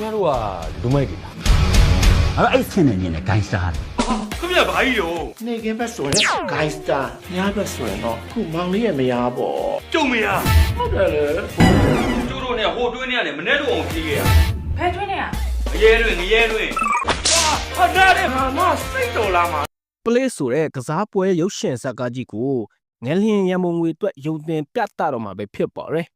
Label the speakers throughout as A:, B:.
A: ခင်ဗျားတို့ကလူမိုက်တွေလား
B: အဲ့တော့အဲ့ဆင်းနေမြင်တဲ့ gangster
A: ခင်ဗျားဘာကြီးရော
C: နေကင်းဘက်ဆိုရင် gangster ညဘက်ဆိုရင်တော့ခုမောင်လေးရဲ့မယားပေါ့
A: ကျုံမရ
C: ဟုတ်တယ်လေ
A: ကျိုးတို့နဲ့ဟိုတွင်းနဲ့ကနေမနေ့တော့အောင်ပြေးခဲ့ရ
D: ဖဲထွင်းနေရ
A: အရဲတွင်ငရဲတွင်ဟာဟာတဲ့
C: ဟာမစိတ်တော်လာမှာ
E: ပလေးဆိုတဲ့ကစားပွဲရုပ်ရှင်ဇာတ်ကားကြီးကိုငလျင်ရံမုံငွေအတွက်ယုံတင်ပြသတော့မှာပဲဖြစ်ပါရဲ့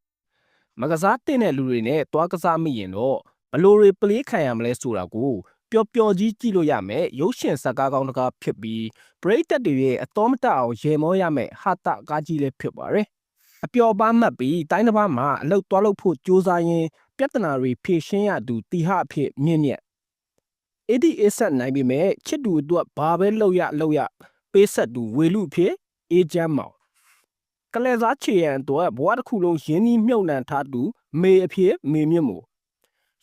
E: မကစားတဲ့တဲ့လူတွေနဲ့တွားကစားမိရင်တော့ ဘလို့တွေပလေးခံရမလဲဆိုတာကိုပျော်ပျော်ကြီးကြည့်လို့ရမယ်ရုပ်ရှင်ဇာတ်ကားကောင်းတစ်ကားဖြစ်ပြီးပရိသတ်တွေရဲ့အတော်မတအောင်ရေမောရမယ်ဟာတာကားကြီးလည်းဖြစ်ပါရဲ့အပျော်ပါမှတ်ပြီးတိုင်းတစ်ပါးမှာအလုတ်တွားလို့ဖို့စူးစမ်းရင်ပြဿနာတွေဖြေရှင်းရသူတီဟအဖြစ်မြင့်မြတ်အဲ့ဒီအဆက်နိုင်ပြီမဲ့ချစ်တူအတွက်ဘာပဲလုပ်ရလုပ်ရပေးဆက်သူဝေလူဖြစ်အေးချမ်းမောင်ကလဲစားချေရန်အတွက်ဘဝတစ်ခုလုံးရင်းနှီးမြုပ်နှံထားသူမေအဖြစ်မေမြင့်မို့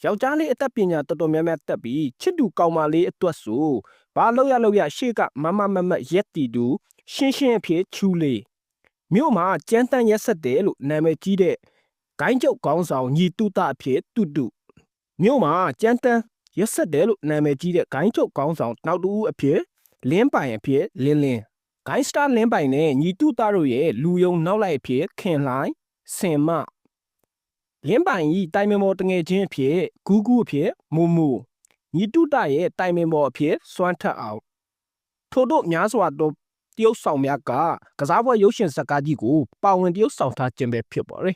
E: ယောက်ျားလေးအသက်ပညာတော်တော်များများတက်ပြီးချစ်တူကောင်မလေးအတွက်ဆိုဘာလုပ်ရလုပ်ရရှေ့ကမမမမရက်တီတူရှင်းရှင်းအဖြစ်ချူလေးမြို့မှာကြမ်းတမ်းရက်ဆက်တယ်လို့နာမည်ကြီးတဲ့ဂိုင်းကျုပ်ခေါင်းဆောင်ညီတုတအဖြစ်တူတူမြို့မှာကြမ်းတမ်းရက်ဆက်တယ်လို့နာမည်ကြီးတဲ့ဂိုင်းချုပ်ကောင်းဆောင်နောက်တူဦးအဖြစ်လင်းပိုင်အဖြစ်လင်းလင်းဂိုင်းစတာလင်းပိုင်နဲ့ညီတုသားတို့ရဲ့လူယုံနောက်လိုက်အဖြစ်ခင်လှိုင်းစင်မ လင်းပိုင်ဤတိုင်မင်မော်တငယ်ချင်းအဖြစ်ဂူးဂူးအဖြစ်မူမူညီတုတရဲ့တိုင်မင်မော်အဖြစ်စွမ်းထက်အောင်ထို့တို့များစွာသောတရုတ်ဆောင်များကကစားပွဲရုပ်ရှင်ဇာတ်ကားကြီးကိုပါဝင်တရုတ်ဆောင်ထားခြင်းပဲဖြစ်ပါရဲ့